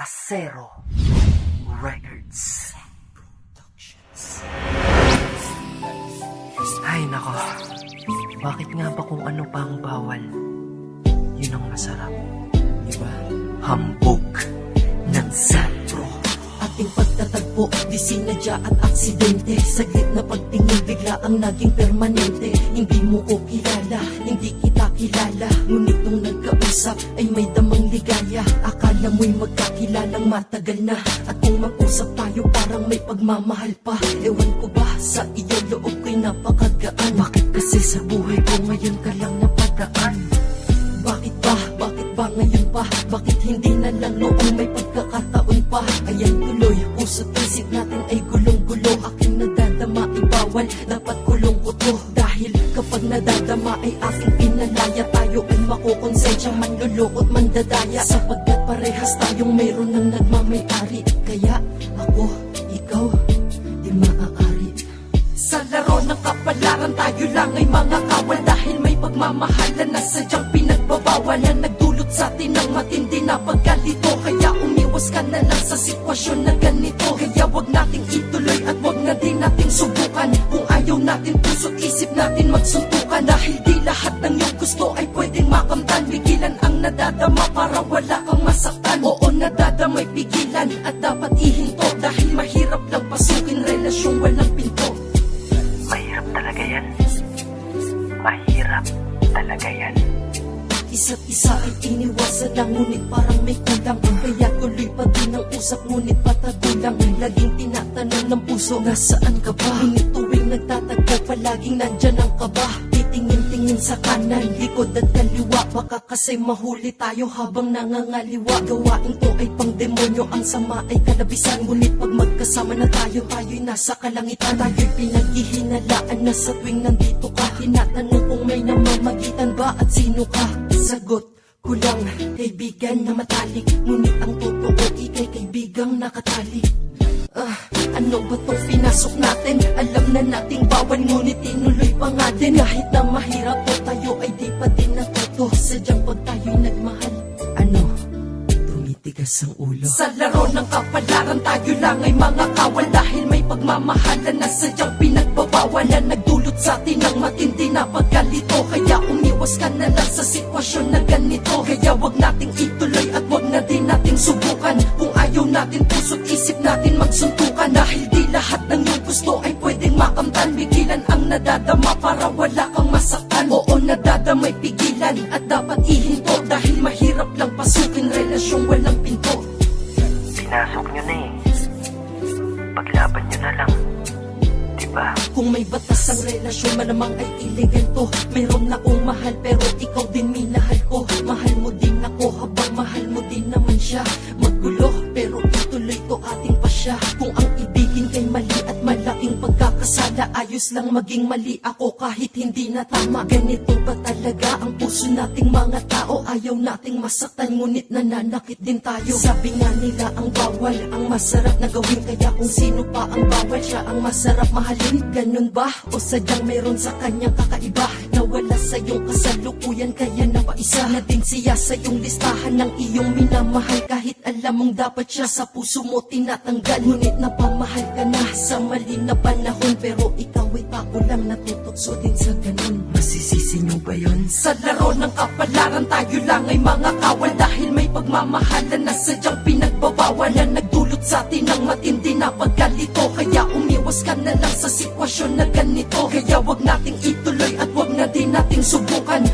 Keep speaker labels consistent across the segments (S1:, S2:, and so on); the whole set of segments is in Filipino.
S1: Acero Records. Productions Ay nako, bakit nga ba kung ano pa ang bawal? Yun ang masarap, di ba? Hambog ng Sapro
S2: Ating pagtatagpo, di sinadya at aksidente. Saglit na pagtingin, bigla ang naging permanente. Hindi mo ko kilala, hindi kita kilala. Ngunit nung nagkausap, ay may damang ligaya Akala mo'y magkakilalang matagal na. At kung mag-usap tayo, parang may pagmamahal pa. Ewan ko ba, sa iyo loob ko'y napakagaan. Bakit kasi sa buhay ko ngayon ka lang manlulukot, mandadaya Sapagkat parehas tayong mayroon ng nagmamayari. Kaya ako, ikaw, di maaari. Sa laro ng kapalaran tayo lang ay mga kawal. Dahil may pagmamahalan na sadyang pinagbabawal Na nagdulot sa atin ng matindi na pagkalito. Kaya umiwas ka na lang sa sitwasyon na ganito. Kaya wag nating ituloy at wag na din nating subukan. Kung ayaw natin puso't isip natin magsuntukan Dahil di lahat ng iyong gusto ay pwedeng makamtan. Bigilan ang nadadama para wala kang masaktan. Oo nadadamay pigilan at dapat ihinto. Dahil mahirap lang pasukin relasyong walang pinto.
S1: Mahirap talaga yan. Mahirap talaga yan.
S2: Isa't isa ay iniwasan lang Ngunit parang may kulang Kaya tuloy pa din ang usap Ngunit patagulang Laging tinatanong ng puso. Nasaan ka ba? Ngunit tuwing nagtatagpo Palaging nandyan sa kanan Likod at kaliwa. Baka kasi mahuli tayo habang nangangaliwa. Gawain ko ay pang demonyo Ang sama ay kalabisan. Ngunit pag magkasama na tayo Tayo'y nasa kalangitan. Tayo'y pinaghihinalaan na sa tuwing nandito ka. Tinatanong kung may namamagitan ba at sino ka. Sagot ko lang, kaibigan na matalik. Ngunit ang totoo, ikay kaibigang nakatali. Ah, ano ba tong pinasok natin? Alam na nating bawal ngunit tinuloy din Kahit na mahirap to tayo ay di pa din natuto. Sadyang pag tayo'y nagmahal Ano? Tumitigas ang ulo. Sa laro ng kapalaran tayo lang ay mga kawal. Dahil may pagmamahalan na sadyang pinagbabawal Na nagdulot sa atin ng matindi na pagkalito. Kaya umiwas ka na lang sa sitwasyon na ganito. Kaya wag nating ituloy at wag na din nating subukan. Kung ayaw natin puso't isip natin magsuntukan. Dahil di lahat ng gusto ay nadadama para wala kang masaktan Oo nadadamay pigilan at dapat ihinto Dahil mahirap lang pasukin relasyong walang pinto.
S1: Pinasok nyo na eh. Paglaban nyo na lang. Diba?
S2: Kung may batas ang relasyon malamang ay illegal to Mayroon na akong mahal pero ikaw din minahal ko Ayos lang maging mali ako kahit hindi na tama. Ganito ba talaga ang puso nating mga tao? Ayaw nating masaktan ngunit nananakit din tayo. Sabi nga nila ang bawal ang masarap na gawin Kaya kung sino pa ang bawal siya ang masarap mahalin. Ganun ba? O sadyang meron sa kanyang kakaiba Na wala sa iyong kasalukuyan kaya napaisa na din siya sa iyong listahan ng iyong minamahal. Kahit alam mong dapat siya sa puso mo tinatanggal. Ngunit napamahal ka na sa mali na panahon. Pero ikaw ay tako lang natutokso din sa ganun.
S1: Masisisi nyo ba yun?
S2: sa laro ng kapalaran tayo lang ay mga kawal. Dahil may pagmamahalan na sadyang pinagbabawal Na nagdulot sa atin ng matindi na pagkalito. Kaya umiwas ka na lang sa sitwasyon na ganito. Kaya wag nating ituloy at wag na din nating subukan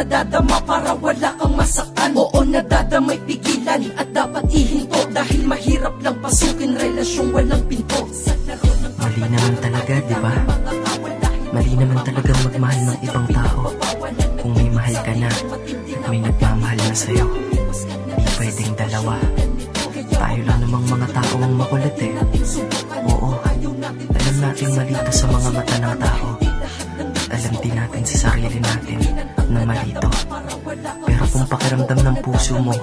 S2: nadadama para wala kang masaktan. Oo nadadamay pigilan at dapat ihinto Dahil mahirap lang pasukin relasyong walang pinto.
S1: Mali naman talaga, di ba? Mali naman talaga magmahal ng ibang tao. Kung may mahal ka na at may nagmamahal na sa'yo Di pwedeng dalawa. Tayo lang namang mga tao ang makulit eh kung pakiramdam ng puso mo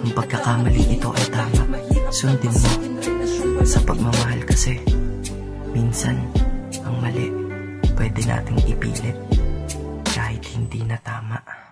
S1: Ang pagkakamali ito ay tama Sundin mo Sa pagmamahal kasi Minsan, ang mali pwede nating ipilit kahit hindi na tama.